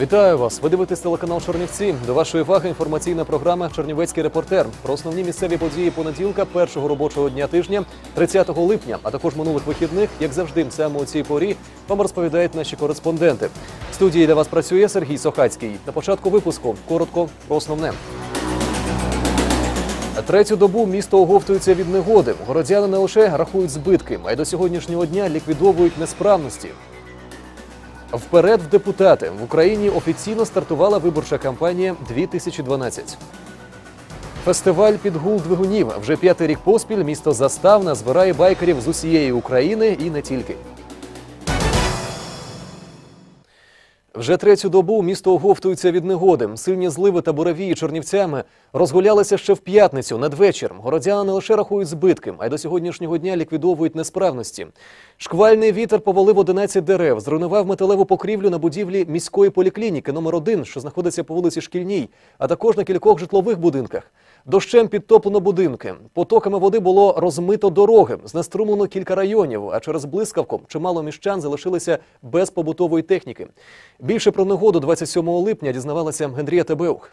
Вітаю вас! Ви дивитесь телеканал Чернівці. До вашої уваги інформаційна програма Чернівецький репортер про основні місцеві події понеділка, першого робочого дня тижня, 30 липня, а також минулих вихідних, як завжди, саме у цій порі вам розповідають наші кореспонденти. В студії для вас працює Сергій Сохацький. На початку випуску коротко про основне. Третю добу місто оговтується від негоди. Городяни не лише рахують збитки, а й до сьогоднішнього дня ліквідовують несправності. Вперед в депутати в Україні офіційно стартувала виборча кампанія 2012. Фестиваль під гул двигунів вже п'ятий рік поспіль. Місто Заставна збирає байкерів з усієї України і не тільки. Вже третю добу місто оговтується від негоди. Сильні зливи та буравії чернівцями розгулялися ще в п'ятницю надвечір. Городяни не лише рахують збитки, а й до сьогоднішнього дня ліквідовують несправності. Шквальний вітер повалив 11 дерев, зруйнував металеву покрівлю на будівлі міської поліклініки номер 1 що знаходиться по вулиці Шкільній, а також на кількох житлових будинках. Дощем підтоплено будинки. Потоками води було розмито дороги, знеструмлено кілька районів, а через блискавку чимало міщан залишилися без побутової техніки. Більше про негоду 27 липня дізнавалася Генрієта Беух.